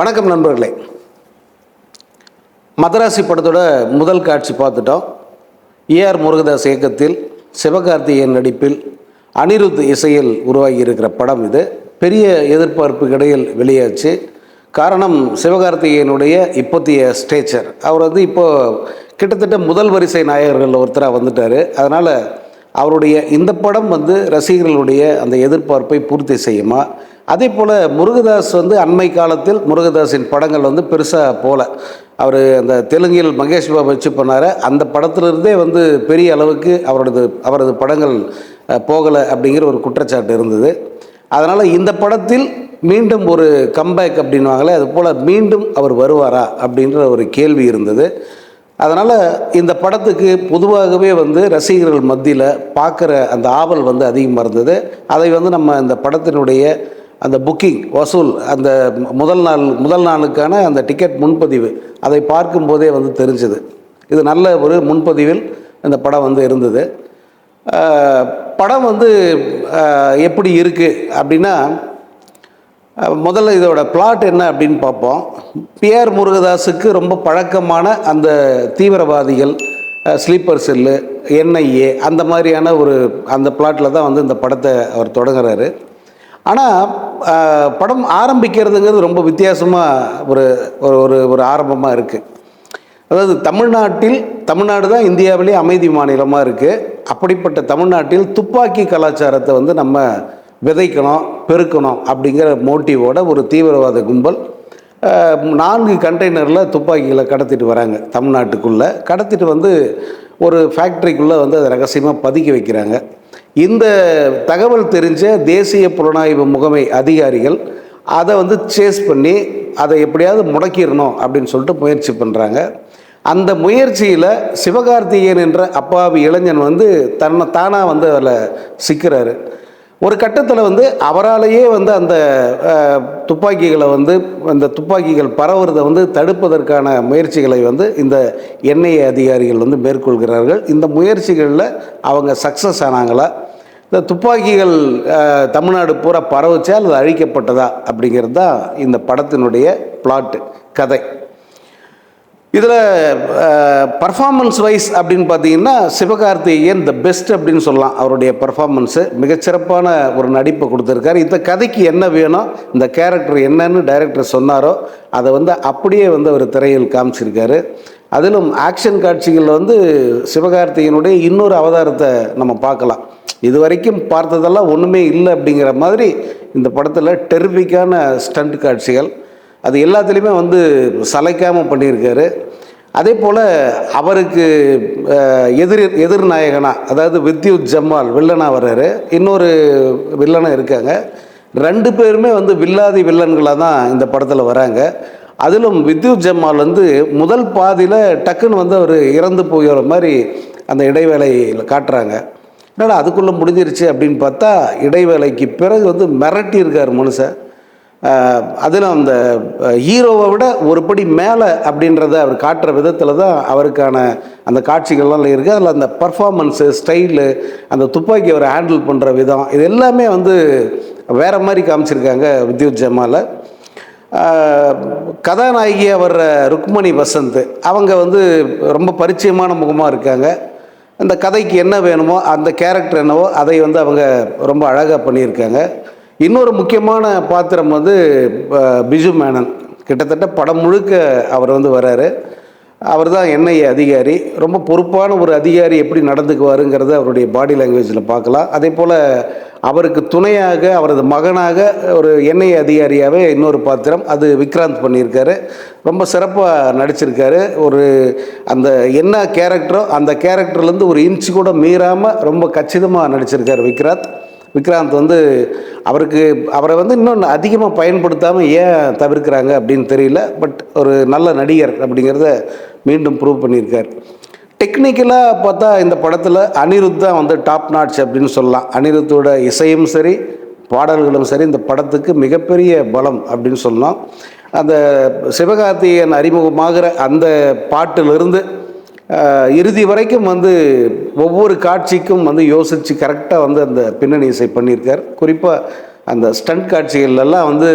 வணக்கம் நண்பர்களே. மதராசி படத்தோட முதல் காட்சி பார்த்துட்டோம். ஏஆர் முருகதாஸ் இயக்கத்தில் சிவகார்த்திகேயன் நடிப்பில் அனிருத் இசையில் உருவாகி இருக்கிற படம் இது. பெரிய எதிர்பார்ப்புக்கு இடையில் வெளியாச்சு. காரணம் சிவகார்த்திகேயனுடைய இப்போத்திய ஸ்டேச்சர் அவர் வந்து இப்போ கிட்டத்தட்ட முதல் வரிசை நாயகர்கள் ஒருத்தராக வந்துட்டார். அதனால் அவருடைய இந்த படம் வந்து ரசிகர்களுடைய அந்த எதிர்பார்ப்பை பூர்த்தி செய்யுமா? அதே போல் முருகதாஸ் வந்து அண்மை காலத்தில் முருகதாஸின் படங்கள் வந்து பெருசாக போல. அவர் அந்த தெலுங்கில் மகேஷ் பாபு வச்சு பண்ணார். அந்த படத்திலிருந்தே வந்து பெரிய அளவுக்கு அவரது அவரது படங்கள் போகலை அப்படிங்கிற ஒரு குற்றச்சாட்டு இருந்தது. அதனால் இந்த படத்தில் மீண்டும் ஒரு கம்பேக் அப்படின்வாங்களே அது போல் மீண்டும் அவர் வருவாரா அப்படின்ற ஒரு கேள்வி இருந்தது. அதனால் இந்த படத்துக்கு பொதுவாகவே வந்து ரசிகர்கள் மத்தியில் பார்க்குற அந்த ஆவல் வந்து அதிகமாக இருந்தது. அதை வந்து நம்ம இந்த படத்தினுடைய அந்த புக்கிங் வசூல் அந்த முதல் நாள் முதல் நாளுக்கான அந்த டிக்கெட் முன்பதிவு அதை பார்க்கும்போதே வந்து தெரிஞ்சுது. இது நல்ல ஒரு முன்பதிவில் இந்த படம் வந்து இருந்தது. படம் வந்து எப்படி இருக்குது அப்படின்னா முதல்ல இதோட பிளாட் என்ன அப்படின்னு பார்ப்போம். பிஆர் முருகதாஸுக்கு ரொம்ப பழக்கமான அந்த தீவிரவாதிகள் ஸ்லீப்பர் செல்லு என்ஐஏ அந்த மாதிரியான ஒரு அந்த பிளாட்டில் தான் வந்து இந்த படத்தை அவர் தொடங்குறாரு. ஆனால் படம் ஆரம்பிக்கிறதுங்கிறது ரொம்ப வித்தியாசமாக ஒரு ஒரு ஒரு ஒரு ஆரம்பமாக இருக்குது அதாவது தமிழ்நாட்டில் தமிழ்நாடு தான் இந்தியாவிலே அமைதி மாநிலமாக இருக்குது அப்படிப்பட்ட தமிழ்நாட்டில் துப்பாக்கி கலாச்சாரத்தை வந்து நம்ம விதைக்கணும் பெருக்கணும் அப்படிங்கிற மோட்டிவோட ஒரு தீவிரவாத கும்பல் நான்கு கண்டெய்னரில் துப்பாக்கிகளை கடத்திட்டு வராங்க தமிழ்நாட்டுக்குள்ளே. கடத்திட்டு வந்து ஒரு ஃபேக்ட்ரிக்குள்ளே வந்து அதை ரகசியமாக பதுக்கி வைக்கிறாங்க. இந்த தகவல் தெரிஞ்ச தேசிய புலனாய்வு முகமை அதிகாரிகள் அதை வந்து சேஸ் பண்ணி அதை எப்படியாவது முடக்கிடணும் அப்படின்னு சொல்லிட்டு முயற்சி பண்ணுறாங்க அந்த முயற்சியில் சிவகார்த்திகேயன் என்ற அப்பாவி இளைஞன் வந்து தன்னை தானாக வந்து அதில் சிக்கிறாரு. ஒரு கட்டத்தில் வந்து அவராலேயே வந்து அந்த துப்பாக்கிகளை வந்து அந்த துப்பாக்கிகள் பரவுறதை வந்து தடுப்பதற்கான முயற்சிகளை வந்து இந்த எண்ணெய் அதிகாரிகள் வந்து மேற்கொள்கிறார்கள். இந்த முயற்சிகளில் அவங்க சக்ஸஸ் ஆனாங்களா? இந்த துப்பாக்கிகள் தமிழ்நாடு பூரா பரவுச்சா அல்லது அழிக்கப்பட்டதா அப்படிங்கிறது தான் இந்த படத்தினுடைய பிளாட்டு கதை. இதில் பர்ஃபார்மன்ஸ் வைஸ் அப்படின்னு பார்த்தீங்கன்னா சிவகார்த்திகேயன் த பெஸ்ட் அப்படின்னு சொல்லலாம். அவருடைய பர்ஃபார்மன்ஸு மிகச்சிறப்பான ஒரு நடிப்பை கொடுத்துருக்காரு. இந்த கதைக்கு என்ன வேணும் இந்த கேரக்டர் என்னன்னு டைரக்டர் சொன்னாரோ அதை வந்து அப்படியே வந்து அவர் திரையில் காமிச்சிருக்காரு. அதிலும் ஆக்ஷன் காட்சிகளில் வந்து சிவகார்த்திகனுடைய இன்னொரு அவதாரத்தை நம்ம பார்க்கலாம். இது வரைக்கும் பார்த்ததெல்லாம் ஒன்றுமே இல்லை அப்படிங்கிற மாதிரி இந்த படத்தில் டெர்பிக்கான ஸ்டண்ட் காட்சிகள். அது எல்லாத்துலேயுமே வந்து சலைக்காமல் பண்ணியிருக்காரு. அதே போல் அவருக்கு எதிர் எதிர்நாயகனா அதாவது வித்யுத் ஜம்மால் வில்லனாக வர்றாரு. இன்னொரு வில்லனாக இருக்காங்க. ரெண்டு பேருமே வந்து வில்லாதி வில்லன்களாக தான் இந்த படத்தில் வராங்க. அதிலும் வித்யுத் ஜம்மால் வந்து முதல் பாதியில் டக்குன்னு வந்து அவர் இறந்து போகிற மாதிரி அந்த இடைவேளையில் காட்டுறாங்க. என்னடா அதுக்குள்ளே முடிஞ்சிருச்சு அப்படின்னு பார்த்தா இடைவேளைக்கு பிறகு வந்து மிரட்டி இருக்கார் மனுஷன். அதில் அந்த ஹீரோவை விட ஒரு படி மேலே அப்படின்றத அவர் காட்டுற விதத்தில் தான் அவருக்கான அந்த காட்சிகள்லாம் இருக்குது அதில் அந்த பர்ஃபார்மன்ஸு ஸ்டைலு அந்த துப்பாக்கி அவர் ஹேண்டில் பண்ணுற விதம் இது எல்லாமே வந்து வேறு மாதிரி காமிச்சிருக்காங்க வித்யுத் ஜமாலை. கதாநாயகியாக வர்ற ருக்மணி வசந்த் அவங்க வந்து ரொம்ப பரிச்சயமான முகமாக இருக்காங்க. அந்த கதைக்கு என்ன வேணுமோ அந்த கேரக்டர் என்னவோ அதை வந்து அவங்க ரொம்ப அழகாக பண்ணியிருக்காங்க. இன்னொரு முக்கியமான பாத்திரம் வந்து பிஜு மேனன். கிட்டத்தட்ட படம் முழுக்க அவர் வந்து வராரு. அவர் தான் என்ஐஏ அதிகாரி. ரொம்ப பொறுப்பான ஒரு அதிகாரி எப்படி நடந்துக்குவாருங்கிறத அவருடைய பாடி லாங்குவேஜில் பார்க்கலாம். அதே போல் அவருக்கு துணையாக அவரது மகனாக ஒரு என்ஐஏ அதிகாரியாகவே இன்னொரு பாத்திரம் அது விக்ராந்த் பண்ணியிருக்காரு. ரொம்ப சிறப்பாக நடிச்சிருக்காரு. ஒரு அந்த என்ன கேரக்டரோ அந்த கேரக்டர்லேருந்து ஒரு இன்ச்சு கூட மீறாமல் ரொம்ப கச்சிதமாக நடிச்சிருக்காரு விக்ராந்த். விக்ராந்த் வந்து அவருக்கு அவரை வந்து இன்னும் அதிகமாக பயன்படுத்தாமல் ஏன் தவிர்க்கிறாங்க அப்படின்னு தெரியல. பட் ஒரு நல்ல நடிகர் அப்படிங்கிறத மீண்டும் ப்ரூவ் பண்ணியிருக்கார். டெக்னிக்கலாக பார்த்தா இந்த படத்தில் அனிருத் தான் வந்து டாப் நாட்ச் அப்படின்னு சொல்லலாம். அனிருத்தோட இசையும் சரி பாடல்களும் சரி இந்த படத்துக்கு மிகப்பெரிய பலம் அப்படின்னு சொல்லலாம். அந்த சிவகார்த்திகேயன் அறிமுகமாகிற அந்த பாட்டிலிருந்து இறுதி வரைக்கும் வந்து ஒவ்வொரு காட்சிக்கும் வந்து யோசித்து கரெக்டாக வந்து அந்த பின்னணி இசை பண்ணியிருக்கார். குறிப்பாக அந்த ஸ்டண்ட் காட்சிகள்லாம் வந்து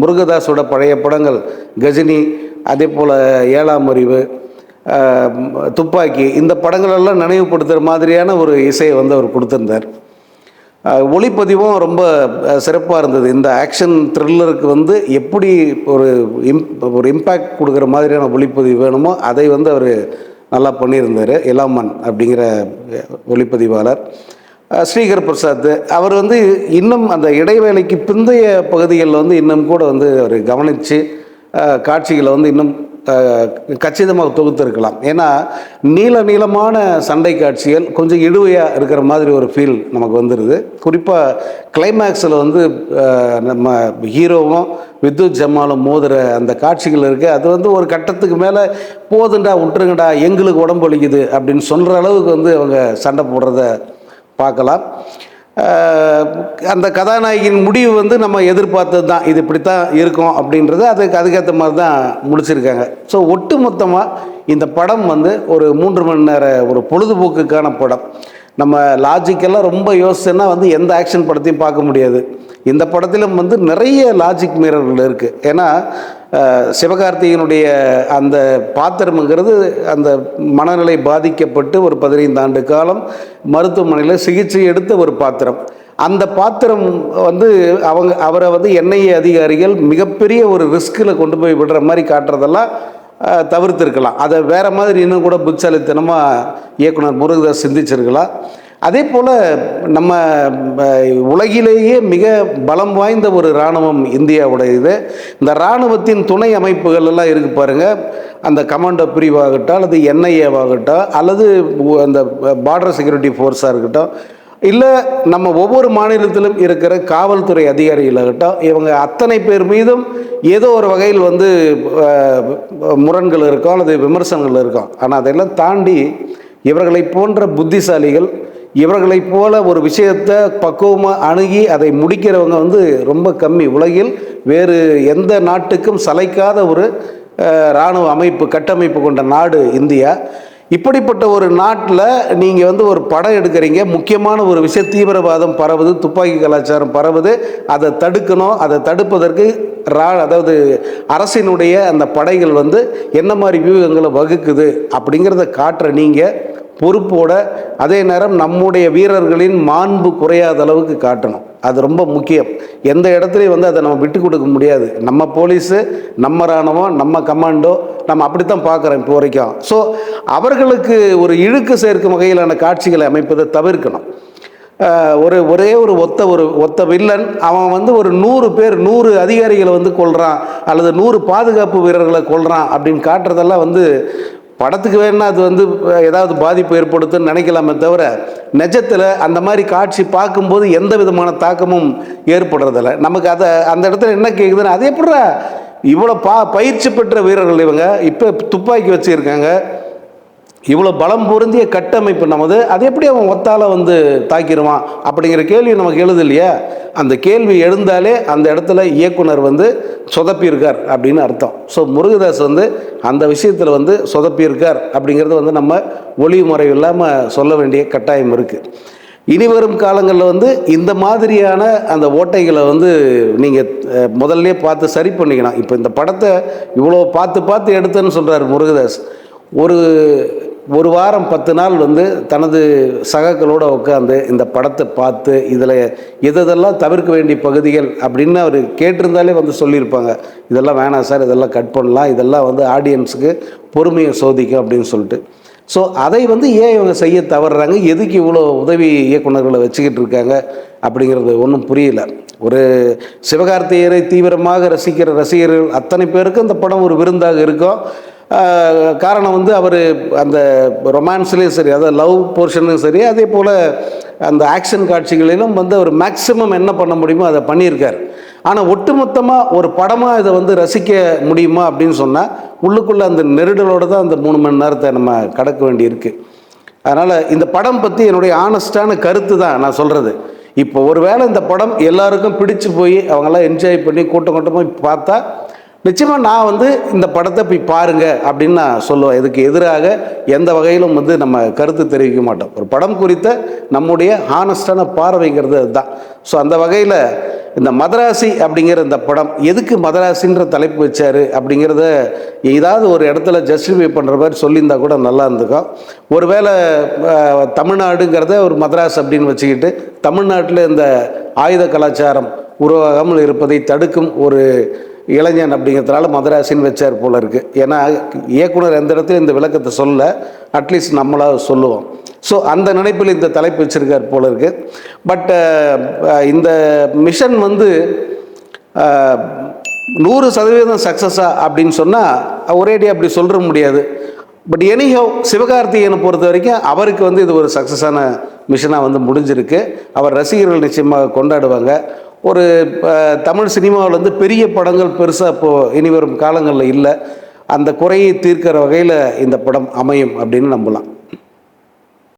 முருகதாஸோட பழைய படங்கள் கஜினி அதே போல் ஏழாம் அறிவு துப்பாக்கி இந்த படங்களெல்லாம் நினைவுபடுத்துகிற மாதிரியான ஒரு இசையை வந்து அவர் கொடுத்துருந்தார். ஒளிப்பதிவும் ரொம்ப சிறப்பாக இருந்தது. இந்த ஆக்ஷன் த்ரில்லருக்கு வந்து எப்படி ஒரு இம் ஒரு இம்பேக்ட் கொடுக்குற மாதிரியான ஒளிப்பதிவு வேணுமோ அதை வந்து அவர் நல்லா பண்ணியிருந்தார். இலாமன் அப்படிங்கிற ஒளிப்பதிவாளர். ஸ்ரீகர் பிரசாத் அவர் வந்து இன்னும் அந்த இடைவேளைக்கு பிந்தைய பகுதிகளில் வந்து இன்னும் கூட வந்து அவர் கவனித்து காட்சிகளை வந்து இன்னும் கச்சிதமாக தொகுத்திருக்கலாம். ஏன்னா நீள நீளமான சண்டை காட்சிகள் கொஞ்சம் இழுவையாக இருக்கிற மாதிரி ஒரு ஃபீல் நமக்கு வந்துடுது குறிப்பாக கிளைமேக்ஸில் வந்து நம்ம ஹீரோவும் வித்யுத் ஜமாலும் மோதுற அந்த காட்சிகள் இருக்குது அது வந்து ஒரு கட்டத்துக்கு மேலே போதுண்டா விட்டுருங்கடா எங்களுக்கு உடம்பு ஒழிக்குது அப்படின்னு சொல்கிற அளவுக்கு வந்து அவங்க சண்டை போடுறத பார்க்கலாம். அந்த கதாநாயகியின் முடிவு வந்து நம்ம எதிர்பார்த்தது தான். இது இப்படி தான் இருக்கும் அப்படின்றது அதுக்கு அதுக்கேற்ற மாதிரி தான் முடிச்சிருக்காங்க. ஸோ ஒட்டு மொத்தமாக இந்த படம் வந்து ஒரு மூன்று மணி நேர ஒரு பொழுதுபோக்குக்கான படம். நம்ம லாஜிக்கெல்லாம் ரொம்ப யோசிச்சோன்னா வந்து எந்த ஆக்ஷன் படத்தையும் பார்க்க முடியாது. இந்த படத்திலும் வந்து நிறைய லாஜிக் மீரர்கள் இருக்குது ஏன்னா சிவகார்த்திகனுடைய அந்த பாத்திரம்ங்கிறது அந்த மனநிலை பாதிக்கப்பட்டு ஒரு பதினைந்து ஆண்டு காலம் மருத்துவமனையில் சிகிச்சை எடுத்த ஒரு பாத்திரம். அந்த பாத்திரம் வந்து அவங்க அவரை வந்து என்ஐஏ அதிகாரிகள் மிகப்பெரிய ஒரு ரிஸ்கில் கொண்டு போய் விடுற மாதிரி காட்டுறதெல்லாம் தவிர்த்துருக்கலாம். அதை வேற மாதிரி இன்னும் கூட புட்சாலித்தனமாக இயக்குனர் முருகதாஸ் சிந்திச்சிருக்கலாம். அதே போல் நம்ம உலகிலேயே மிக பலம் வாய்ந்த ஒரு இராணுவம் இந்தியாவுடையது. இந்த இராணுவத்தின் துணை அமைப்புகள் எல்லாம் இருக்கு பாருங்க. அந்த கமாண்டோ பிரிவாகட்டும் அல்லது என்ஐஏவாகட்டும் அல்லது அந்த பார்டர் செக்யூரிட்டி ஃபோர்ஸாக இருக்கட்டும் இல்லை நம்ம ஒவ்வொரு மாநிலத்திலும் இருக்கிற காவல்துறை அதிகாரிகளாகட்டும் இவங்க அத்தனை பேர் மீதும் ஏதோ ஒரு வகையில் வந்து முரண்கள் இருக்கும் அல்லது விமர்சனங்கள் இருக்கும். ஆனால் அதெல்லாம் தாண்டி இவர்களை போன்ற புத்திசாலிகள் இவர்களைப் போல ஒரு விஷயத்தை பக்குவமாக அணுகி அதை முடிக்கிறவங்க வந்து ரொம்ப கம்மி. உலகில் வேறு எந்த நாட்டுக்கும் சளைக்காத ஒரு இராணுவ அமைப்பு கட்டமைப்பு கொண்ட நாடு இந்தியா. இப்படிப்பட்ட ஒரு நாட்டில் நீங்கள் வந்து ஒரு படம் எடுக்கிறீங்க. முக்கியமான ஒரு விஷயம் தீவிரவாதம் பரவுது துப்பாக்கி கலாச்சாரம் பரவுது. அதை தடுக்கணும். அதை தடுப்பதற்கு ரா அதாவது அரசினுடைய அந்த படைகள் வந்து என்ன மாதிரி வியூகங்களை வகுக்குது அப்படிங்கிறத காட்டுற நீங்கள் பொறுப்போட அதே நேரம் நம்முடைய வீரர்களின் மாண்பு குறையாத அளவுக்கு காட்டணும். அது ரொம்ப முக்கியம். எந்த இடத்துலையும் வந்து அதை நம்ம விட்டு கொடுக்க முடியாது. நம்ம போலீஸு நம்ம இராணுவம் நம்ம கமாண்டோ நம்ம அப்படித்தான் பார்க்குறோம் இப்போ வரைக்கும். ஸோ அவர்களுக்கு ஒரு இழுக்கு சேர்க்கும் வகையிலான காட்சிகளை அமைப்பதை தவிர்க்கணும். ஒரு ஒரே ஒரு ஒத்த ஒரு ஒத்த வில்லன் அவன் வந்து ஒரு நூறு பேர் நூறு அதிகாரிகளை வந்து கொள்கிறான் அல்லது நூறு பாதுகாப்பு வீரர்களை கொள்கிறான் அப்படின்னு காட்டுறதெல்லாம் வந்து படத்துக்கு வேணால் அது வந்து ஏதாவது பாதிப்பு ஏற்படுத்துன்னு நினைக்கலாமே தவிர நிஜத்தில் அந்த மாதிரி காட்சி பார்க்கும்போது எந்த விதமான தாக்கமும் ஏற்படுறதில்ல. நமக்கு அதை அந்த இடத்துல என்ன கேட்குதுன்னா அது எப்படிடா இவ்வளோ பா பயிற்சி பெற்ற வீரர்கள் இவங்க இப்போ துப்பாக்கி வச்சுருக்காங்க. இவ்வளோ பலம் பொருந்திய கட்டமைப்பு நமது அது எப்படி அவன் ஒத்தால வந்து தாக்கிடுவான் அப்படிங்கிற கேள்வி நமக்கு எழுது இல்லையா அந்த கேள்வி எழுந்தாலே அந்த இடத்துல இயக்குனர் வந்து சொதப்பியிருக்கார் அப்படின்னு அர்த்தம். ஸோ முருகதாஸ் வந்து அந்த விஷயத்தில் வந்து சொதப்பியிருக்கார் அப்படிங்கிறது வந்து நம்ம ஒளி முறை இல்லாமல் சொல்ல வேண்டிய கட்டாயம் இருக்குது இனி வரும் காலங்களில் வந்து இந்த மாதிரியான அந்த ஓட்டைகளை வந்து நீங்கள் முதல்ல பார்த்து சரி பண்ணிக்கணும். இப்போ இந்த படத்தை இவ்வளோ பார்த்து பார்த்து எடுத்தேன்னு சொல்கிறார் முருகதாஸ். ஒரு ஒரு வாரம் பத்து நாள் வந்து தனது சகக்களோடு உட்காந்து இந்த படத்தை பார்த்து இதில் எதெல்லாம் தவிர்க்க வேண்டிய பகுதிகள் அப்படின்னு அவர் கேட்டிருந்தாலே வந்து சொல்லியிருப்பாங்க. இதெல்லாம் வேணாம் சார் இதெல்லாம் கட் பண்ணலாம் இதெல்லாம் வந்து ஆடியன்ஸுக்கு பொறுமையை சோதிக்கும் அப்படின்னு சொல்லிட்டு. ஸோ அதை வந்து ஏன் இவங்க செய்ய தவறுறாங்க? எதுக்கு இவ்வளோ உதவி இயக்குனர்களை வச்சுக்கிட்டு இருக்காங்க? அப்படிங்கிறது ஒன்றும் புரியல. ஒரு சிவகார்த்திகரை தீவிரமாக ரசிக்கிற ரசிகர்கள் அத்தனை பேருக்கும் இந்த படம் ஒரு விருந்தாக இருக்கும். காரணம் வந்து அவர் அந்த ரொமான்ஸ்லேயும் சரி அதாவது லவ் போர்ஷன்லையும் சரி அதே போல் அந்த ஆக்ஷன் காட்சிகளிலும் வந்து அவர் மேக்ஸிமம் என்ன பண்ண முடியுமோ அதை பண்ணியிருக்கார். ஆனால் ஒட்டுமொத்தமாக ஒரு படமாக இதை வந்து ரசிக்க முடியுமா அப்படின்னு சொன்னால் உள்ளுக்குள்ளே அந்த நெருடலோடு தான் அந்த மூணு மணி நேரத்தை நம்ம கடக்க வேண்டியிருக்கு. அதனால் இந்த படம் பற்றி என்னுடைய ஆனஸ்டான கருத்து தான் நான் சொல்கிறது இப்போ ஒருவேளை இந்த படம் எல்லாருக்கும் பிடிச்சு போய் அவங்கெல்லாம் என்ஜாய் பண்ணி கூட்டம் கூட்டமாக பார்த்தா நிச்சயமாக நான் வந்து இந்த படத்தை போய் பாருங்கள் அப்படின்னு நான் சொல்லுவேன். இதுக்கு எதிராக எந்த வகையிலும் வந்து நம்ம கருத்து தெரிவிக்க மாட்டோம். ஒரு படம் குறித்த நம்முடைய ஹானஸ்டான பார்வைங்கிறது அதுதான். ஸோ அந்த வகையில் இந்த மதராசி அப்படிங்கிற இந்த படம் எதுக்கு மதராசின்ற தலைப்பு வச்சார் அப்படிங்கிறத ஏதாவது ஒரு இடத்துல ஜஸ்டிஃபை பண்ணுற மாதிரி சொல்லியிருந்தா கூட நல்லா இருந்துக்கும் ஒருவேளை தமிழ்நாடுங்கிறத ஒரு மதராஸ் அப்படின்னு வச்சுக்கிட்டு தமிழ்நாட்டில் இந்த ஆயுத கலாச்சாரம் உருவாகாமல் இருப்பதை தடுக்கும் ஒரு இளைஞன் அப்படிங்கிறதுனால மதராசின்னு வச்சார் போல இருக்குது ஏன்னா இயக்குனர் எந்த இடத்துலையும் இந்த விளக்கத்தை சொல்ல அட்லீஸ்ட் நம்மளாக சொல்லுவோம். ஸோ அந்த நினைப்பில் இந்த தலைப்பு வச்சுருக்கார் போல இருக்கு. பட் uh, uh, இந்த மிஷன் வந்து uh, நூறு சதவீதம் சக்ஸஸா அப்படின்னு சொன்னால் ஒரேடியாக அப்படி சொல்கிற முடியாது. பட் எனிஹவ் சிவகார்த்திகேயனை பொறுத்த வரைக்கும் அவருக்கு வந்து இது ஒரு சக்ஸஸான மிஷனாக வந்து முடிஞ்சிருக்கு. அவர் ரசிகர்கள் நிச்சயமாக கொண்டாடுவாங்க. ஒரு தமிழ் சினிமாவில் வந்து பெரிய படங்கள் பெருசாக இப்போது இனி வரும் காலங்களில் இல்லை. அந்த குறையை தீர்க்கிற வகையில் இந்த படம் அமையும் அப்படின்னு நம்பலாம்.